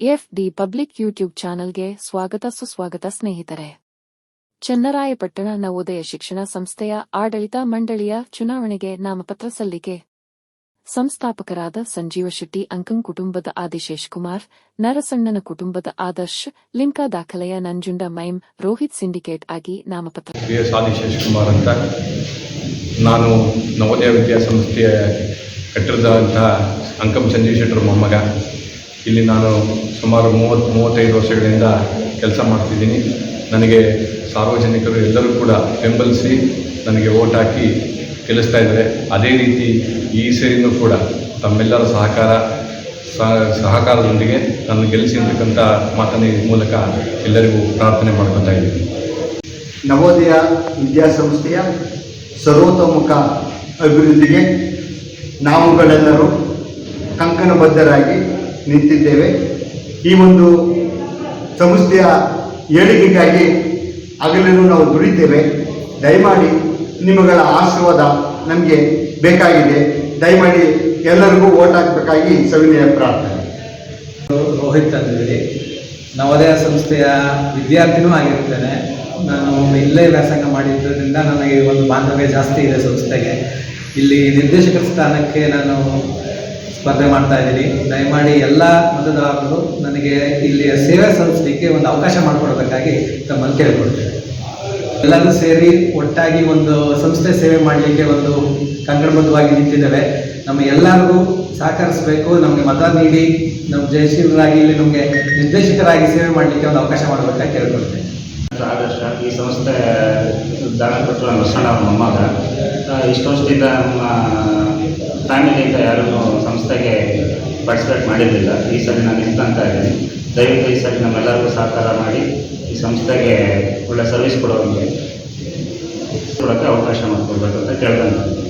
F D public YouTube ಚಾನೆಲ್ಗೆ ಸ್ವಾಗತ ಸುಸ್ವಾಗತ ಸ್ನೇಹಿತರೆ. ಚನ್ನರಾಯಪಟ್ಟಣ ನವೋದಯ ಶಿಕ್ಷಣ ಸಂಸ್ಥೆಯ ಆಡಳಿತ ಮಂಡಳಿಯ ಚುನಾವಣೆಗೆ ನಾಮಪತ್ರ ಸಲ್ಲಿಕೆ. ಸಂಸ್ಥಾಪಕರಾದ ಸಂಜೀವ ಶೆಟ್ಟಿ ಅಂಕಂ ಕುಟುಂಬದ ಆದಿಶೇಷ್ ಕುಮಾರ್, ನರಸಣ್ಣನ ಕುಟುಂಬದ ಆದರ್ಶ್, ಲಿಂಕಾ ದಾಖಲೆಯ ನಂಜುಂಡ ಮೈಮ್, ರೋಹಿತ್ ಸಿಂಡಿಕೇಟ್ ಆಗಿ ನಾಮಪತ್ರ. ಕುಮಾರ್ ಅಂತ. ನಾನು ನವೋದಯ ವಿದ್ಯಾಸಂಸ್ಥೆಯ ಕಟ್ಟಿರದಂತಹ ಅಂಕಂ ಸಂಜೀವ್ ಶೆಟ್ಟರ್ ಮೊಮ್ಮಗ. ಇಲ್ಲಿ ನಾನು ಸುಮಾರು ಮೂವತ್ತು, ಮೂವತ್ತೈದು ವರ್ಷಗಳಿಂದ ಕೆಲಸ ಮಾಡ್ತಿದ್ದೀನಿ. ನನಗೆ ಸಾರ್ವಜನಿಕರು ಎಲ್ಲರೂ ಕೂಡ ಬೆಂಬಲಿಸಿ ನನಗೆ ಓಟ್ ಹಾಕಿ ಗೆಲ್ಲಿಸ್ತಾ ಇದ್ದಾರೆ. ಅದೇ ರೀತಿ ಈ ಸೇರಿನೂ ಕೂಡ ತಮ್ಮೆಲ್ಲರ ಸಹಕಾರ ಸಹ- ಸಹಕಾರದೊಂದಿಗೆ ನನ್ನ ಗೆಲ್ಲಿಸಿರ್ತಕ್ಕಂಥ ಮಾತನ ಮೂಲಕ ಎಲ್ಲರಿಗೂ ಪ್ರಾರ್ಥನೆ ಮಾಡ್ಕೊತಾ ಇದ್ದೀನಿ. ನವೋದಯ ವಿದ್ಯಾಸಂಸ್ಥೆಯ ಸರ್ವತೋಮುಖ ಅಭಿವೃದ್ಧಿಗೆ ನಾವುಗಳೆಲ್ಲರೂ ಕಂಕಣಬದ್ಧರಾಗಿ ನಿಂತಿದ್ದೇವೆ. ಈ ಒಂದು ಸಂಸ್ಥೆಯ ಏಳಿಗೆಗಾಗಿ ಆಗಲೂ ನಾವು ದುಡಿತೇವೆ. ದಯಮಾಡಿ ನಿಮಗಳ ಆಶೀರ್ವಾದ ನಮಗೆ ಬೇಕಾಗಿದೆ. ದಯಮಾಡಿ ಎಲ್ಲರಿಗೂ ಓಟ್ ಹಾಕಬೇಕಾಗಿ ಸವಿನಯ ಪ್ರಾರ್ಥನೆ. ರೋಹಿತ್ ಅಂತೇಳಿ ನವೋದಯ ಸಂಸ್ಥೆಯ ವಿದ್ಯಾರ್ಥಿನೂ ಆಗಿರ್ತೇನೆ. ನಾನು ಇಲ್ಲೇ ವ್ಯಾಸಂಗ ಮಾಡಿದ್ದರಿಂದ ನನಗೆ ಒಂದು ಬಾಂಧವ್ಯ ಜಾಸ್ತಿ ಇದೆ ಸಂಸ್ಥೆಗೆ. ಇಲ್ಲಿ ನಿರ್ದೇಶಕರ ಸ್ಥಾನಕ್ಕೆ ನಾನು ಸ್ಪರ್ಧೆ ಮಾಡ್ತಾ ಇದ್ದೀನಿ ದಯಮಾಡಿ ಎಲ್ಲ ಮತದಾರರು ನನಗೆ ಇಲ್ಲಿಯ ಸೇವೆ ಸಲ್ಲಿಸಲಿಕ್ಕೆ ಒಂದು ಅವಕಾಶ ಮಾಡಿಕೊಡ್ಬೇಕಾಗಿ ತಮ್ಮಲ್ಲಿ ಕೇಳ್ಕೊಳ್ತೇನೆ. ಎಲ್ಲರೂ ಸೇರಿ ಒಟ್ಟಾಗಿ ಒಂದು ಸಂಸ್ಥೆ ಸೇವೆ ಮಾಡಲಿಕ್ಕೆ ಒಂದು ಕಂಕಣಬದ್ಧವಾಗಿ ನಿಂತಿದ್ದೇವೆ. ನಮ್ಮ ಎಲ್ಲರಿಗೂ ಸಹಕರಿಸಬೇಕು, ನಮಗೆ ಮತ ನೀಡಿ ನಮ್ಮ ಜಯಶೀಲರಾಗಿ ಇಲ್ಲಿ ನಮಗೆ ನಿರ್ದೇಶಕರಾಗಿ ಸೇವೆ ಮಾಡಲಿಕ್ಕೆ ಒಂದು ಅವಕಾಶ ಮಾಡಬೇಕಾಗಿ ಕೇಳ್ಕೊಳ್ತೇನೆ. ಆದರ್ಶ ಈ ಸಂಸ್ಥೆ ದಾನ ಕೊಟ್ಟರು ನಮ್ಮ ಇಷ್ಟೊಂದು ಇಷ್ಟು ವರ್ಷದಿಂದ ನಮ್ಮ ಫ್ಯಾಮಿಲಿಯಿಂದ ಯಾರೂ ಸಂಸ್ಥೆಗೆ ಪಾರ್ಟಿಸಿಪೇಟ್ ಮಾಡಿರಲಿಲ್ಲ. ಈ ಸರಿ ನಾನು ನಿಂತ್ಕೊಂತ ಇದ್ದೀನಿ. ದಯವಿಟ್ಟು ಈ ಸರಿ ನಮ್ಮೆಲ್ಲರಿಗೂ ಸಹಕಾರ ಮಾಡಿ ಈ ಸಂಸ್ಥೆಗೆ ಒಳ್ಳೆ ಸರ್ವಿಸ್ ಕೊಡೋರಿಗೆ ಕೊಡೋಕ್ಕೆ ಅವಕಾಶ ಮಾಡಿಕೊಡ್ಬೇಕು ಅಂತ ಕೇಳ್ಕೊಂತೀನಿ